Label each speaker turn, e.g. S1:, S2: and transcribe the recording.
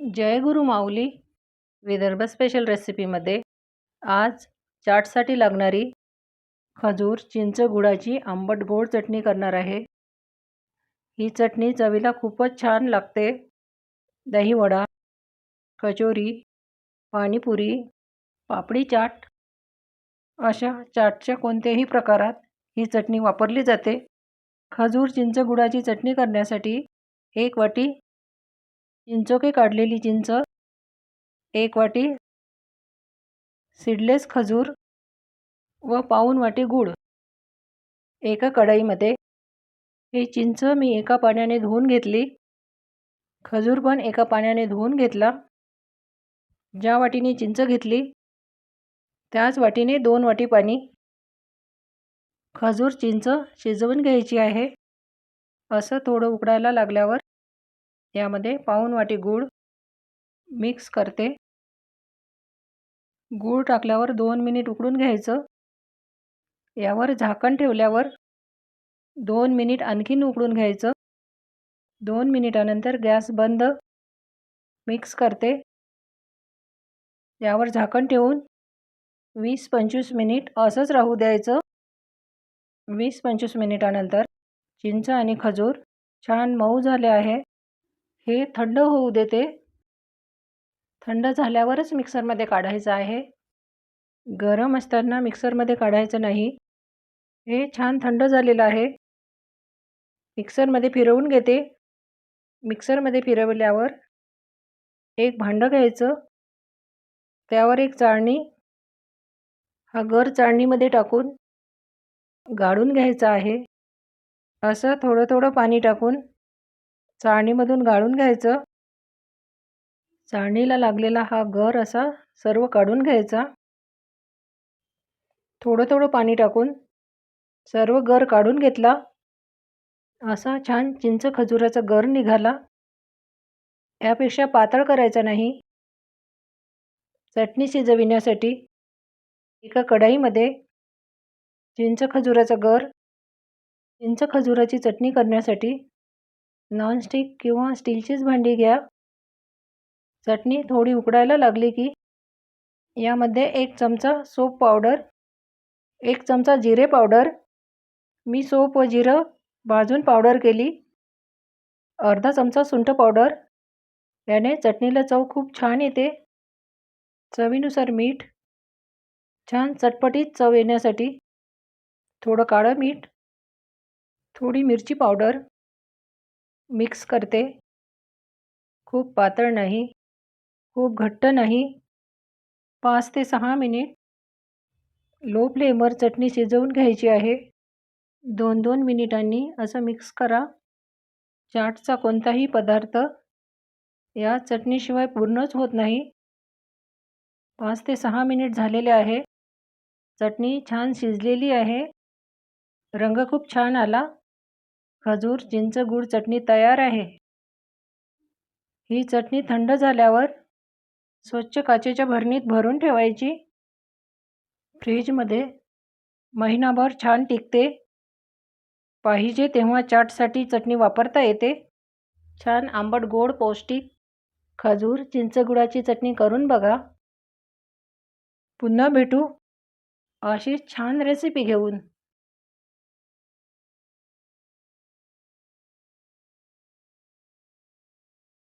S1: जय गुरु माऊली Vidarbha special रेसिपीमध्ये आज चाटसाठी लागणारी खजूर चिंच गुळाची आंबट गोड चटणी करणार आहे. ही चटणी चवीला खूपच छान लागते. दहीवडा कचोरी पाणीपुरी पापडी चाट अशा चाटच्या कोणत्याही प्रकारात ही चटणी वापरली जाते. खजूर चिंच गुळाची चटणी करण्यासाठी एक वाटी चिंचोके काढलेली चिंच. एक वाटी सीडलेस खजूर व पाऊन वाटी गूळ. एका कढईमध्ये ही चिंच मी एका पाण्याने धुवून घेतली. खजूर पण एका पाण्याने धुवून घेतला. ज्या वाटीने चिंच घेतली त्याच वाटीने दोन वाटी पाणी. खजूर चिंच शिजवून घ्यायची आहे. असं थोडं उकडायला लागल्यावर यामध्ये पाऊण वाटी गूळ मिक्स करते. गूळ टाकल्यावर दोन मिनिट उकडून घ्यायचं. यावर झाकण ठेवल्यावर दोन मिनिट आणखीन उकडून घ्यायचं. दोन मिनिटानंतर गॅस बंद मिक्स करते. यावर झाकण ठेवून वीस पंचवीस मिनिट असंच राहू द्यायचं. वीस पंचवीस मिनिटानंतर चिंच आणि खजूर छान मऊ झाले आहे. हे थंड होऊ देते थंड झाल्यावरच मिक्सरमध्ये काढायचं आहे. गरम असताना मिक्सरमध्ये काढायचं नाही. हे छान थंड झालेलं आहे. मिक्सरमध्ये फिरवून घेते. मिक्सरमध्ये फिरवल्यावर एक भांडं घ्यायचं. त्यावर एक चाळणी हा गर चाळणीमध्ये टाकून गाळून घ्यायचा आहे. असं थोडं थोडं पाणी टाकून चाळणीमधून गाळून घ्यायचं. चाळणीला लागलेला हा गर असा सर्व काढून घ्यायचा. थोडं थोडं पाणी टाकून सर्व गर काढून घेतला. असा छान चिंच खजुराचा गर निघाला. यापेक्षा पातळ करायचा नाही. चटणी शिजविण्यासाठी एका कढाईमध्ये चिंच खजुराचा गर चिंच खजुराची चटणी करण्यासाठी नॉनस्टिक किंवा स्टीलचीच भांडी घ्या. चटणी थोडी उकडायला लागली की यामध्ये एक चमचा सोप पावडर एक चमचा जिरे पावडर मी सोप व जिरं भाजून पावडर केली अर्धा चमचा सुंठ पावडर याने चटणीला चव खूप छान येते. चवीनुसार मीठ छान चटपटीत चव येण्यासाठी थोडं काळं मीठ थोडी मिरची पावडर मिक्स करते. खूप पातळ नाही. खूप घट्ट नाही. पाच ते सहा मिनिट. लो फ्लेमवर चटणी शिजवून घ्यायची आहे. दोन दोन मिनिटांनी असं मिक्स करा. चाटचा कोणताही पदार्थ या चटणीशिवाय पूर्णच होत नाही. पाच ते सहा मिनिट झालेले आहे. चटणी छान शिजलेली आहे. रंग खूप छान आला. खजूर चिंच गूळ चटणी तयार आहे. ही चटणी थंड झाल्यावर स्वच्छ काचेच्या भरणीत भरून ठेवायची. फ्रीजमध्ये महिनाभर छान टिकते. पाहिजे तेव्हा चाटसाठी चटणी वापरता येते. छान आंबट गोड पौष्टिक खजूर चिंचगुळाची चटणी करून बघा. पुन्हा भेटू अशीच छान रेसिपी घेऊन.